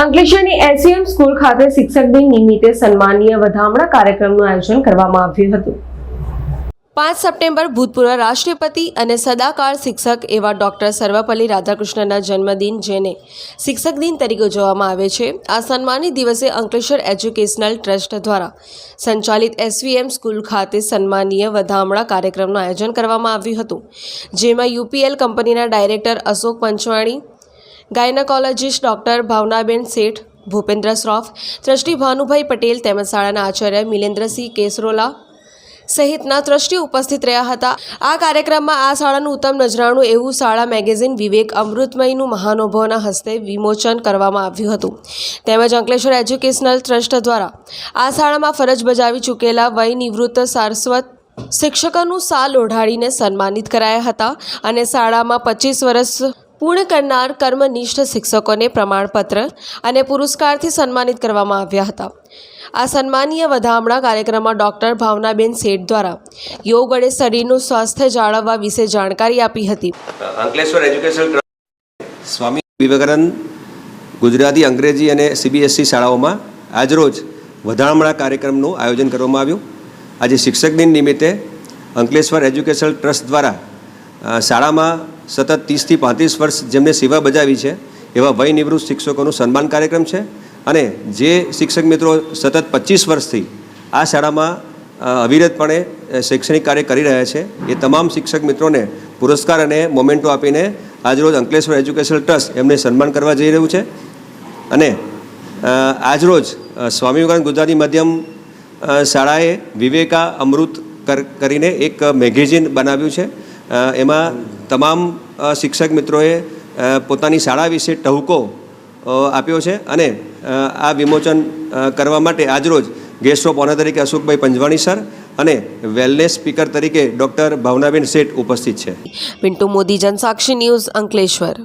અંકલેશ્વરની એસયુએમ school ખાતે શિક્ષક દિન નિમિત્તે સન્માનીય વધામણા કાર્યક્રમનું આયોજન કરવામાં આવ્યું હતું. પાંચ સપ્ટેમ્બર ભૂતપૂર્વ રાષ્ટ્રપતિ અને સદાકાળ શિક્ષક એવા ડૉક્ટર સર્વપલ્લી રાધાકૃષ્ણના જન્મદિન, જેને શિક્ષક દિન તરીકે ઉજવવામાં આવે છે. આ સન્માનિત દિવસે અંકલેશ્વર એજ્યુકેશનલ ટ્રસ્ટ દ્વારા સંચાલિત એસવીએમ સ્કૂલ ખાતે સન્માનીય વધામણા કાર્યક્રમનું આયોજન કરવામાં આવ્યું હતું. જેમાં યુપીએલ કંપનીના director Ashok Panchwani gynaecologist doctor Bhavnaben Sheth, Bhupendra Shroff, trustee Bhanubhai Patel તેમજ શાળાના આચાર્ય મિલેન્દ્રસિંહ કેસરોલા સહિતના ટ્રસ્ટી ઉપસ્થિત રહ્યા હતા. આ કાર્યક્રમમાં આ શાળાનું ઉત્તમ નજરાણું એવું શાળા મેગેઝિન વિવેક અમૃતમયનું મહાનુભાવના હસ્તે વિમોચન કરવામાં આવ્યું હતું. તેમજ અંકલેશ્વર એજ્યુકેશનલ ટ્રસ્ટ દ્વારા આ શાળામાં ફરજ બજાવી ચૂકેલા વય નિવૃત્ત સારસ્વત શિક્ષકોનું સાલ ઓઢાડીને સન્માનિત કરાયા હતા અને શાળામાં પચીસ વર્ષ પૂર્ણ કરનાર કર્મનિષ્ઠ શિક્ષકોને પ્રમાણપત્ર અને પુરસ્કારથી સન્માનિત કરવામાં આવ્યા હતા. આ સન્માનીય વધામણા કાર્યક્રમમાં ડૉક્ટર ભાવનાબેન શેઠ દ્વારા યોગ અને શરીરનું સ્વાસ્થ્ય જાળવવા વિશે જાણકારી આપી હતી. અંકલેશ્વર એજ્યુકેશન સ્વામી વિવેકાનંદ ગુજરાતી અંગ્રેજી અને સીબીએસસી શાળાઓમાં આજરોજ વધામણા કાર્યક્રમનું આયોજન કરવામાં આવ્યું. આજે શિક્ષક દિન નિમિત્તે અંકલેશ્વર એજ્યુકેશનલ ટ્રસ્ટ દ્વારા શાળામાં સતત ત્રીસથી પાંત્રીસ વર્ષ જેમને સેવા બજાવી છે, એવા વય નિવૃત્ત શિક્ષકોનું સન્માન કાર્યક્રમ છે અને જે શિક્ષક મિત્રો સતત પચીસ વર્ષથી આ શાળામાં અવિરતપણે શૈક્ષણિક કાર્ય કરી રહ્યા છે, એ તમામ શિક્ષક મિત્રોને પુરસ્કાર અને મોમેન્ટો આપીને આજરોજ અંકલેશ્વર એજ્યુકેશનલ ટ્રસ્ટ એમને સન્માન કરવા જઈ રહ્યું છે. અને આજરોજ સ્વામી વિવેકાનંદ ગુજરાતી માધ્યમ શાળાએ વિવેકા અમૃત કર, કરીને એક મેગેઝિન બનાવ્યું છે. એમાં તમામ શિક્ષક મિત્રોએ પોતાની શાળા વિશે ટહુકો આપ્યો છે અને આ વિમોચન કરવા માટે આજરોજ ગેસ્ટ ઓફ ઓનર તરીકે અશોકભાઈ પંજવાણી સર અને વેલનેસ સ્પીકર તરીકે ડૉક્ટર ભાવનાબેન શેઠ ઉપસ્થિત છે. પિન્ટુ મોદી, જનસાક્ષી ન્યૂઝ અંકલેશ્વર.